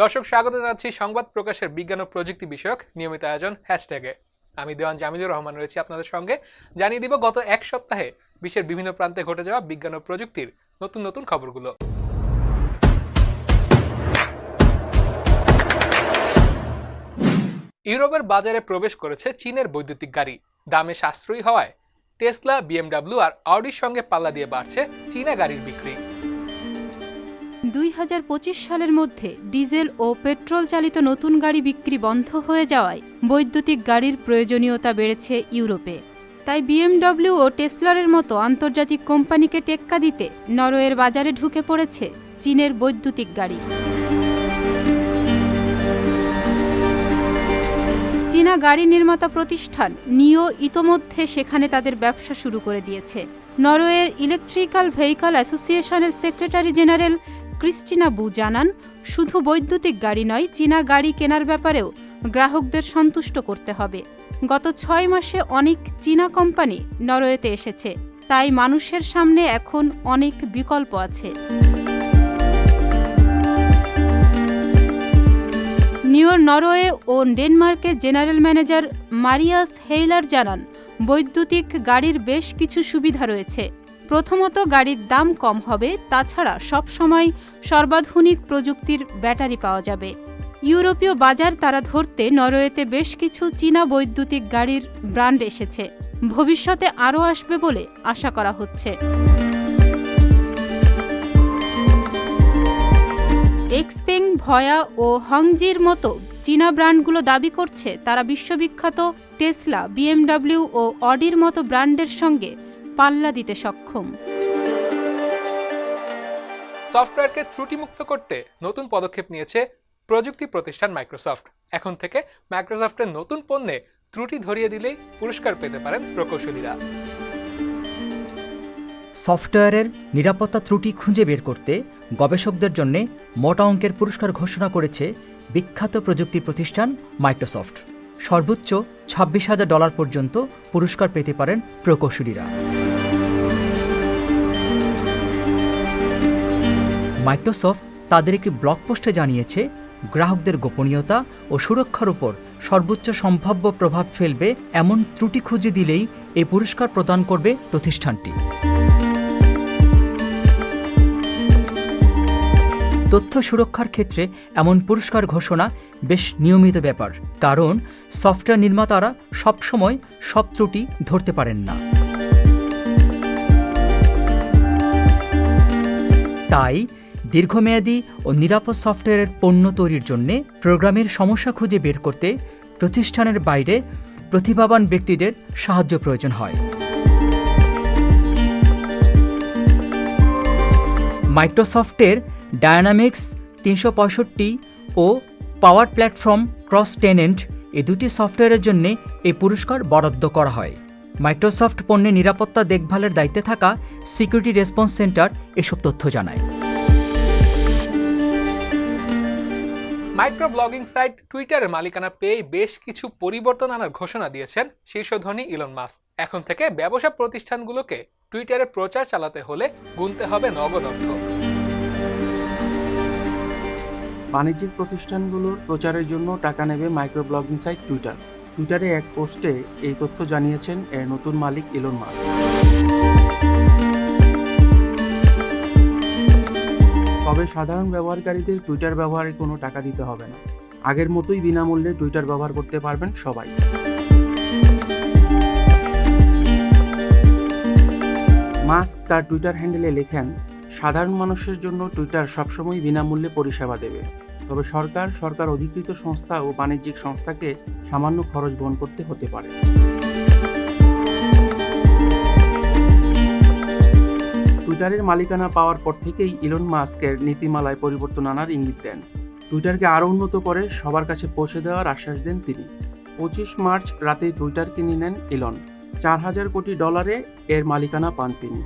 দর্শক, স্বাগত জানাচ্ছি সংবাদ প্রকাশের বিজ্ঞান ও প্রযুক্তি বিষয়ক নিয়মিত আয়োজন হ্যাশট্যাগে। আমি দেওয়ান জামিলুর রহমান রয়েছি আপনাদের সঙ্গে। জানিয়ে দিব, গত এক সপ্তাহে বিশ্বের বিভিন্ন প্রান্তে ঘটে যাওয়া বিজ্ঞান ও প্রযুক্তির নতুন নতুন খবরগুলো। ইউরোপের বাজারে প্রবেশ করেছে চীনের বৈদ্যুতিক গাড়ি। দামে সাশ্রয়ী হওয়ায় টেসলা, বিএমডাব্লিউ আর অডির সঙ্গে পাল্লা দিয়ে বাড়ছে চীনা গাড়ির বিক্রি। দুই হাজার পঁচিশ সালের মধ্যে ডিজেল ও পেট্রোল চালিত নতুন গাড়ি বিক্রি বন্ধ হয়ে যাওয়ায় বৈদ্যুতিক গাড়ির প্রয়োজনীয়তা বেড়েছে ইউরোপে। তাই বিএমডব্লিউ ও টেসলারের মতো আন্তর্জাতিক কোম্পানিকে টেক্কা দিতে নরওয়ের বাজারে ঢুকে পড়েছে চীনের বৈদ্যুতিক গাড়ি। চীনা গাড়ি নির্মাতা প্রতিষ্ঠান নিও ইতোমধ্যে সেখানে তাদের ব্যবসা শুরু করে দিয়েছে। নরওয়ের ইলেকট্রিক্যাল ভেহিকল অ্যাসোসিয়েশনের সেক্রেটারি জেনারেল ক্রিস্টিনা বু জানান, শুধু বৈদ্যুতিক গাড়ি নয়, চীনা গাড়ি কেনার ব্যাপারেও গ্রাহকদের সন্তুষ্ট করতে হবে। গত ছয় মাসে অনেক চীনা কোম্পানি নরওয়েতে এসেছে, তাই মানুষের সামনে এখন অনেক বিকল্প আছে। নিউ নরওয়ে ও ডেনমার্কের জেনারেল ম্যানেজার মারিয়াস হেইলার জানান, বৈদ্যুতিক গাড়ির বেশ কিছু সুবিধা রয়েছে। প্রথমত গাড়ির দাম কম হবে, তাছাড়া সবসময় সর্বাধুনিক প্রযুক্তির ব্যাটারি পাওয়া যাবে। ইউরোপীয় বাজার তারা ধরতে নরওয়েতে বেশ কিছু চীনা বৈদ্যুতিক গাড়ির ব্র্যান্ড এসেছে। ভবিষ্যতে আরও আসবে বলে আশা করা হচ্ছে। এক্সপেং, ভয়া ও হংজির মতো চীনা ব্র্যান্ডগুলো দাবি করছে, তারা বিশ্ববিখ্যাত টেসলা, বিএমডব্লিউ ও অডির মতো ব্র্যান্ডের সঙ্গে পাল্লা দিতে সক্ষম। সফটওয়্যারকে ত্রুটিমুক্ত করতে নতুন পদক্ষেপ নিয়েছে প্রযুক্তি প্রতিষ্ঠান মাইক্রোসফট। এখন থেকে মাইক্রোসফটের নতুন পণ্যে ত্রুটি ধরিয়ে দিলেই পুরস্কার পেতে পারেন প্রকৌশলীরা। সফটওয়্যারের নিরাপত্তা ত্রুটি খুঁজে বের করতে গবেষকদের জন্য মোটা অঙ্কের পুরস্কার ঘোষণা করেছে বিখ্যাত প্রযুক্তি প্রতিষ্ঠান মাইক্রোসফট। সর্বোচ্চ ছাব্বিশ হাজার ডলার পর্যন্ত পুরস্কার পেতে পারেন প্রকৌশলীরা। মাইক্রোসফট তাদের একটি ব্লগ পোস্টে জানিয়েছে, গ্রাহকদের গোপনীয়তা ও সুরক্ষার উপর সর্বোচ্চ সম্ভাব্য প্রভাব ফেলবে এমন ত্রুটি খুঁজে দিলেই এই পুরস্কার প্রদান করবে প্রতিষ্ঠানটি। তথ্য সুরক্ষার ক্ষেত্রে এমন পুরস্কার ঘোষণা বেশ নিয়মিত ব্যাপার, কারণ সফটওয়্যার নির্মাতারা সবসময় সব ত্রুটি ধরতে পারেন না। তাই দীর্ঘমেয়াদী ও নিরাপদ সফটওয়্যারের পণ্য তৈরির জন্য প্রোগ্রামের সমস্যা খুঁজে বের করতে প্রতিষ্ঠানের বাইরে প্রতিভাবান ব্যক্তিদের সাহায্য প্রয়োজন হয়। মাইক্রোসফটের ডায়নামিক্স তিনশো পঁয়ষট্টি ও পাওয়ার প্ল্যাটফর্ম ক্রস টেনেন্ট এই দুটি সফটওয়্যারের জন্য এই পুরস্কার বরাদ্দ করা হয়। মাইক্রোসফট পণ্যের নিরাপত্তা দেখভালের দায়িত্বে থাকা সিকিউরিটি রেসপন্স সেন্টার এসব তথ্য জানায়। মাইক্রো ব্লগিং সাইট টুইটারের মালিকানা পেয়ে বেশ কিছু পরিবর্তন আনার ঘোষণা দিয়েছেন শীর্ষধনী ইলন মাস্ক। এখন থেকে ব্যবসা প্রতিষ্ঠানগুলোকে টুইটারে প্রচার চালাতে হলে গুনতে হবে নগদ অর্থ। বাণিজ্যিক প্রতিষ্ঠানগুলোর প্রচারের জন্য টাকা নেবে মাইক্রো ব্লগিং সাইট টুইটার। টুইটারে এক পোস্টে এই তথ্য জানিয়েছেন এর নতুন মালিক ইলন মাস্ক। সাধারণ ব্যবহারকারীদের টুইটার ব্যবহারে কোনো টাকা দিতে হবে না। আগের মতোই বিনামূল্যে টুইটার ব্যবহার করতে পারবেন সবাই। মাস্ক তার টুইটার হ্যান্ডেলে লেখেন, সাধারণ মানুষের জন্য টুইটার সবসময় বিনামূল্যে পরিষেবা দেবে। তবে সরকার সরকার অধিকৃত সংস্থা ও বাণিজ্যিক সংস্থাকে সামান্য খরচ বহন করতে হতে পারে। টুইটারের মালিকানা পাওয়ার পর থেকেই ইলন মাস্কের নীতিমালায় পরিবর্তন আনার ইঙ্গিত দেন। টুইটারকে আরও উন্নত করে সবার কাছে পৌঁছে দেওয়ার আশ্বাস দেন তিনি। পঁচিশ মার্চ রাতে টুইটার কিনে নেন ইলন। চার হাজার কোটি ডলারে এর মালিকানা পান তিনি।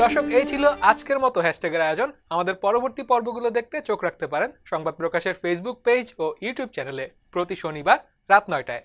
দর্শক, এই ছিল আজকের মতো হ্যাশট্যাগের আয়োজন। আমাদের পরবর্তী পর্বগুলো দেখতে চোখ রাখতে পারেন সংবাদ প্রকাশের ফেসবুক পেজ ও ইউটিউব চ্যানেলে প্রতি শনিবার রাত নয়টায়।